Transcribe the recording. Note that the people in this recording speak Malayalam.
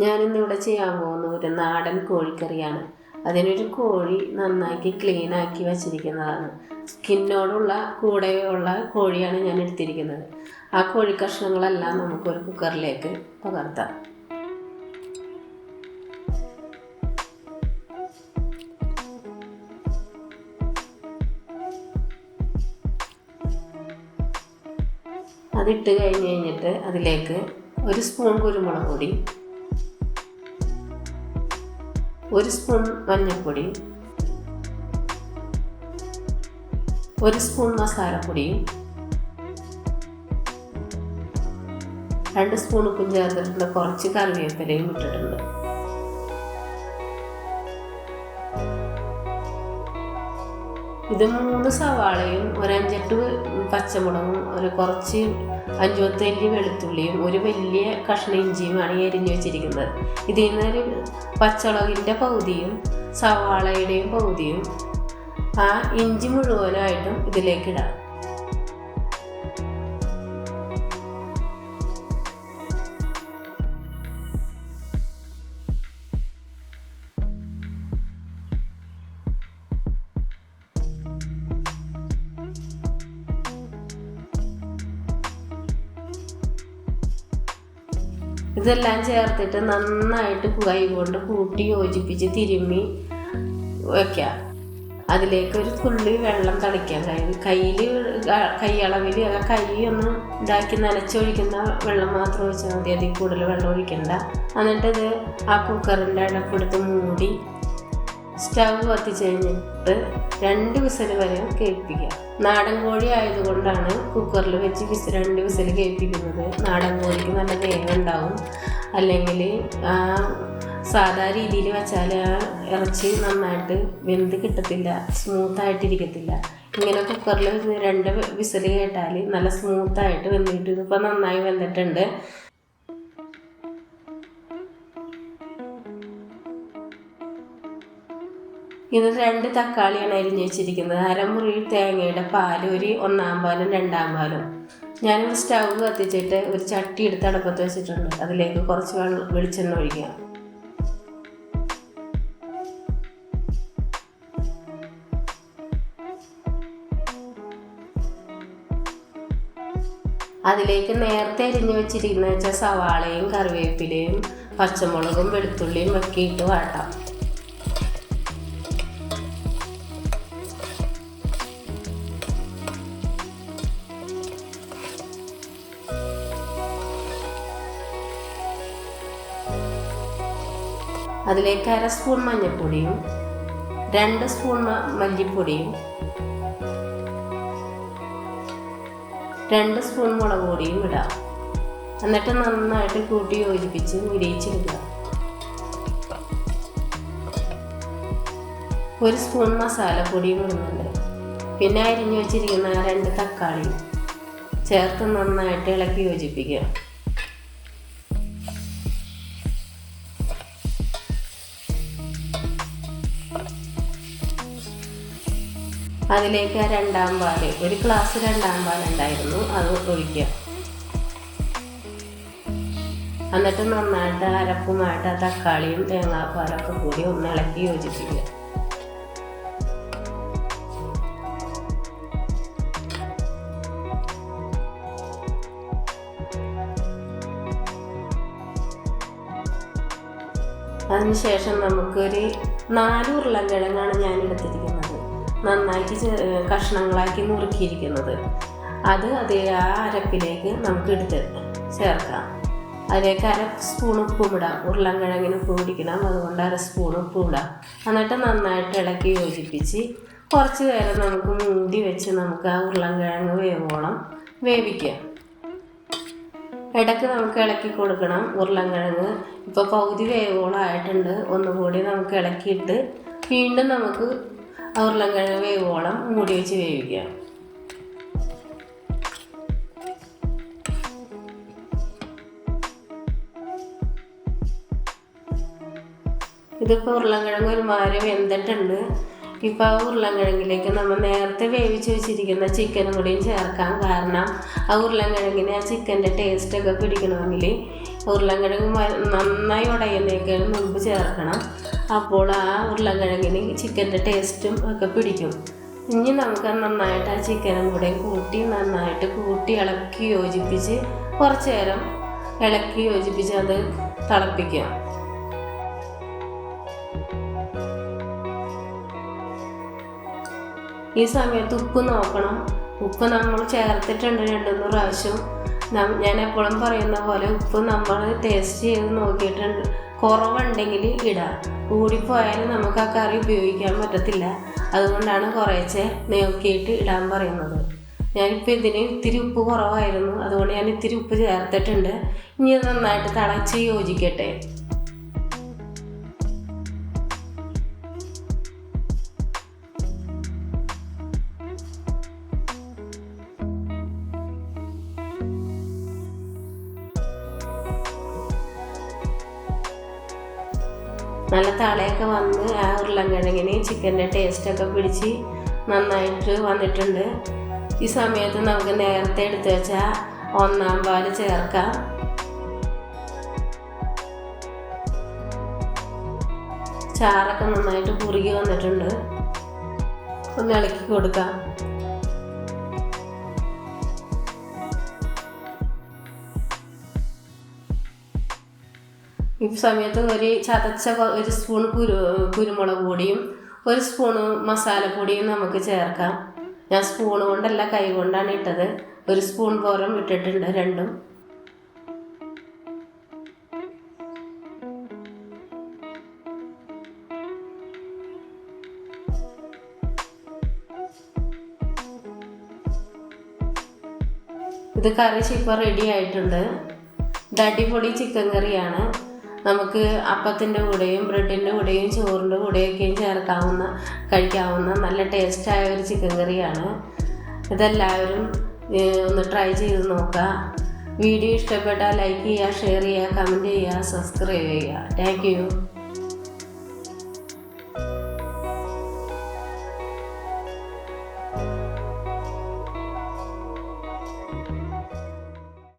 ഞാനിന്നിവിടെ ചെയ്യാൻ പോകുന്ന ഒരു നാടൻ കോഴിക്കറിയാണ്. അതിനൊരു കോഴി നന്നാക്കി ക്ലീൻ ആക്കി വച്ചിരിക്കുന്നതാണ്. സ്കിന്നോടുള്ള കൂടെയുള്ള കോഴിയാണ് ഞാൻ എടുത്തിരിക്കുന്നത്. ആ കോഴി കഷ്ണങ്ങളെല്ലാം നമുക്കൊരു കുക്കറിലേക്ക് പകർത്താം. അതിട്ട് കഴിഞ്ഞ് കഴിഞ്ഞിട്ട് അതിലേക്ക് ഒരു സ്പൂൺ കുരുമുളക് പൊടി ഒരു സ്പൂൺ മഞ്ഞൾപ്പൊടി ഒരു സ്പൂൺ മസാലപ്പൊടിയും രണ്ട് സ്പൂൺ ചേർത്തിട്ടുള്ള കുറച്ച് കറിവേപ്പിലയും ഇട്ടിട്ടുണ്ട്. ഇത് മൂന്ന് സവാളയും ഒരു അഞ്ചെട്ട് പച്ചമുളകും ഒരു കുറച്ച് അഞ്ചു പത്തല്ലി വെളുത്തുള്ളിയും ഒരു വലിയ കഷ്ണ ഇഞ്ചിയുമാണ് ഈ അരിഞ്ഞ് വെച്ചിരിക്കുന്നത്. ഇതിൽ നിന്നൊരു പച്ചമുളകിന്റെ പകുതിയും സവാളയുടെയും പകുതിയും ആ ഇഞ്ചി മുഴുവനായിട്ടും ഇതിലേക്ക് ഇതെല്ലാം ചേർത്തിട്ട് നന്നായിട്ട് കൈ കൊണ്ട് കൂട്ടി യോജിപ്പിച്ച് തിരുമ്മി വയ്ക്കുക അതിലേക്ക് ഒരു തുള്ളി വെള്ളം തളിക്കാം. കൈ കയ്യിൽ കൈയളവിൽ കൈ ഒന്ന് ഇതാക്കി നനച്ചൊഴിക്കുന്ന വെള്ളം മാത്രം ഒഴിച്ചാൽ മതി. അതിൽ കൂടുതൽ വെള്ളം ഒഴിക്കണ്ട. എന്നിട്ടത് ആ കുക്കറിന്റെ അടപ്പെടുത്ത് മൂടി സ്റ്റവ് കത്തിച്ച് കഴിഞ്ഞിട്ട് രണ്ട് വിസൽ വരെ കേൾപ്പിക്കുക. നാടൻ കോഴി ആയതുകൊണ്ടാണ് കുക്കറിൽ വെച്ച് വിസ് രണ്ട് വിസൽ കേൾപ്പിക്കുന്നത്. നാടൻ കോഴിക്ക് നല്ല വേഗം ഉണ്ടാവും. അല്ലെങ്കിൽ സാധാ രീതിയിൽ വെച്ചാൽ ആ ഇറച്ചി നന്നായിട്ട് വെന്ത് കിട്ടത്തില്ല സ്മൂത്തായിട്ടിരിക്കത്തില്ല. ഇങ്ങനെ കുക്കറിൽ രണ്ട് വിസിൽ കേട്ടാൽ നല്ല സ്മൂത്തായിട്ട് വെന്തിട്ട് ഇതിപ്പോൾ നന്നായി വെന്തിട്ടുണ്ട്. ഇത് രണ്ട് തക്കാളിയാണ് അരിഞ്ഞ് വെച്ചിരിക്കുന്നത്. അരമുറി തേങ്ങയുടെ പാൽ ഒരു ഒന്നാം പാലും രണ്ടാം പാലും. ഞാനൊരു സ്റ്റൗ കത്തിച്ചിട്ട് ഒരു ചട്ടി എടുത്ത് അടുപ്പത്ത് വെച്ചിട്ടുണ്ട്. അതിലേക്ക് കുറച്ച് വെള്ളം വെളിച്ചെണ്ണ ഒഴിക്കുക അതിലേക്ക് നേരത്തെ അരിഞ്ഞു വെച്ചിരിക്കുന്ന വെച്ചാൽ സവാളയും കറിവേപ്പിലയും പച്ചമുളകും വെളുത്തുള്ളിയും ഒക്കെ ഇട്ട് വാട്ടാം അതിലേക്ക് അര സ്പൂൺ മഞ്ഞൾപ്പൊടിയും രണ്ട് സ്പൂൺ മല്ലിപ്പൊടിയും രണ്ട് സ്പൂൺ മുളക് പൊടിയും ഇടാം. എന്നിട്ട് നന്നായിട്ട് കൂട്ടി യോജിപ്പിച്ച് മുരിയിച്ചെടുക്കുക. ഒരു സ്പൂൺ മസാലപ്പൊടിയും ഇടുന്നുണ്ട്. പിന്നെ അരിഞ്ഞു വെച്ചിരിക്കുന്ന രണ്ട് തക്കാളി ചേർത്ത് നന്നായിട്ട് ഇളക്കി യോജിപ്പിക്കുക. അതിലേക്ക് ആ രണ്ടാം പാൽ ഒരു ഗ്ലാസ് രണ്ടാം പാൽ ഉണ്ടായിരുന്നു അത് ഒഴിക്കുക. എന്നിട്ട് നന്നായിട്ട് അരപ്പുമായിട്ട് ആ തക്കാളിയും തേങ്ങാപ്പാലൊക്കെ കൂടി ഒന്ന് ഇളക്കി യോജിപ്പിക്കുക. അതിനുശേഷം നമുക്കൊരു നാല് ഉരുളക്കിഴങ്ങാണ് ഞാൻ എടുത്തിരിക്കുന്നത് നന്നായിട്ട് കഷ്ണങ്ങളാക്കി നുറുക്കിയിരിക്കുന്നത്. അത് അതേ ആ അരപ്പിലേക്ക് നമുക്ക് എടുത്ത് ചേർക്കാം. അതിലേക്ക് അര സ്പൂൺ ഉപ്പും ഇടാം. ഉരുളൻകിഴങ്ങിന് ഉപ്പ് പിടിക്കണം. അതുകൊണ്ട് അര സ്പൂൺ ഉപ്പും ഇടാം. എന്നിട്ട് നന്നായിട്ട് ഇളക്കി യോജിപ്പിച്ച് കുറച്ച് നേരം നമുക്ക് മൂടി വെച്ച് നമുക്ക് ആ ഉരുളൻകിഴങ്ങ് വേവോളം വേവിക്കാം. ഇടയ്ക്ക് നമുക്ക് ഇളക്കി കൊടുക്കണം ഉരുളൻകിഴങ്ങ്. ഇപ്പോൾ പകുതി വേവോളം ആയിട്ടുണ്ട്. ഒന്നുകൂടി നമുക്ക് ഇളക്കിയിട്ട് വീണ്ടും നമുക്ക് ഉരുളൻകിഴങ്ങ് വേവോളം മൂടി വെച്ച് വേവിക്കുക ഇതിപ്പോൾ ഉരുളക്കിഴങ്ങ് ഒരുമാതിരി വെന്തിട്ടുണ്ട്. ഇപ്പോൾ ആ ഉരുളൻകിഴങ്ങിലേക്ക് നമ്മൾ നേരത്തെ വേവിച്ച് വെച്ചിരിക്കുന്ന ചിക്കനും കൂടിയും ചേർക്കാം. കാരണം ആ ഉരുളൻകിഴങ്ങിന് ആ ചിക്കന്റെ ടേസ്റ്റൊക്കെ പിടിക്കണമെങ്കിൽ ഉരുളൻകിഴങ്ങ് നന്നായി ഉടയുന്നേക്കാൾ മുമ്പ് ചേർക്കണം. അപ്പോൾ ആ ഉരുളക്കിഴങ്ങിന് ചിക്കന്റെ ടേസ്റ്റും ഒക്കെ പിടിക്കും. ഇനി നമുക്ക് നന്നായിട്ട് ആ ചിക്കനും കൂടെ കൂട്ടി നന്നായിട്ട് കൂട്ടി ഇളക്കി യോജിപ്പിച്ച് കുറച്ച് നേരം ഇളക്കി യോജിപ്പിച്ച് അത് തിളപ്പിക്കുക. ഈ സമയത്ത് ഉപ്പ് നോക്കണം. ഉപ്പ് നമ്മൾ ചേർത്തിട്ടുണ്ട് രണ്ടു മൂന്ന് പ്രാവശ്യം ഞാൻ എപ്പോഴും പറയുന്ന പോലെ ഉപ്പ് നമ്മൾ ടേസ്റ്റ് ചെയ്ത് നോക്കിയിട്ടുണ്ട്. കുറവുണ്ടെങ്കിൽ ഇടാം. കൂടിപ്പോയാൽ നമുക്ക് ആ കറി ഉപയോഗിക്കാൻ പറ്റത്തില്ല. അതുകൊണ്ടാണ് കുറേശ്ശെ നോക്കിയിട്ട് ഇടാൻ പറയുന്നത്. ഞാനിപ്പോൾ ഇതിന് ഇത്തിരി ഉപ്പ് കുറവായിരുന്നു. അതുകൊണ്ട് ഞാൻ ഇത്തിരി ഉപ്പ് ചേർത്തിട്ടുണ്ട്. ഇനി നന്നായിട്ട് തിളച്ച് യോജിക്കട്ടെ. നല്ല തളയൊക്കെ വന്ന് ആ ഉരുളൻകിഴങ്ങിന് ചിക്കന്റെ ടേസ്റ്റൊക്കെ പിടിച്ച് നന്നായിട്ട് വന്നിട്ടുണ്ട്. ഈ സമയത്ത് നമുക്ക് നേരത്തെ എടുത്ത് വെച്ചാൽ ഒന്നാം പാൽ ചേർക്കാം. ചാറൊക്കെ നന്നായിട്ട് കുറുകി വന്നിട്ടുണ്ട്. ഒന്ന് ഇളക്കി കൊടുക്കാം. ഈ സമയത്ത് ഒരു ചതച്ച ഒരു സ്പൂൺ കുരു കുരുമുളക് പൊടിയും ഒരു സ്പൂണ് മസാലപ്പൊടിയും നമുക്ക് ചേർക്കാം. ഞാൻ സ്പൂൺ കൊണ്ടല്ല കൈ കൊണ്ടാണ് ഇട്ടത്. ഒരു സ്പൂൺ പോരം ഇട്ടിട്ടുണ്ട് രണ്ടും. ഇത് കറി ഇപ്പോൾ റെഡി ആയിട്ടുണ്ട്. ഇത് അടിപൊളി ചിക്കൻ കറിയാണ്. നമുക്ക് അപ്പത്തിന്റെ കൂടെയും ബ്രെഡിന്റെ കൂടെയും ചോറിന്റെ കൂടെയൊക്കെയും ചേർക്കാവുന്ന കഴിക്കാവുന്ന നല്ല ടേസ്റ്റായ ഒരു ചിക്കൻ കറിയാണ്. ഇതെല്ലാവരും ഒന്ന് ട്രൈ ചെയ്ത് നോക്കുക. വീഡിയോ ഇഷ്ടപ്പെട്ടാൽ ലൈക്ക് ചെയ്യുക ഷെയർ ചെയ്യുക കമന്റ് ചെയ്യുക സബ്സ്ക്രൈബ് ചെയ്യുക. താങ്ക്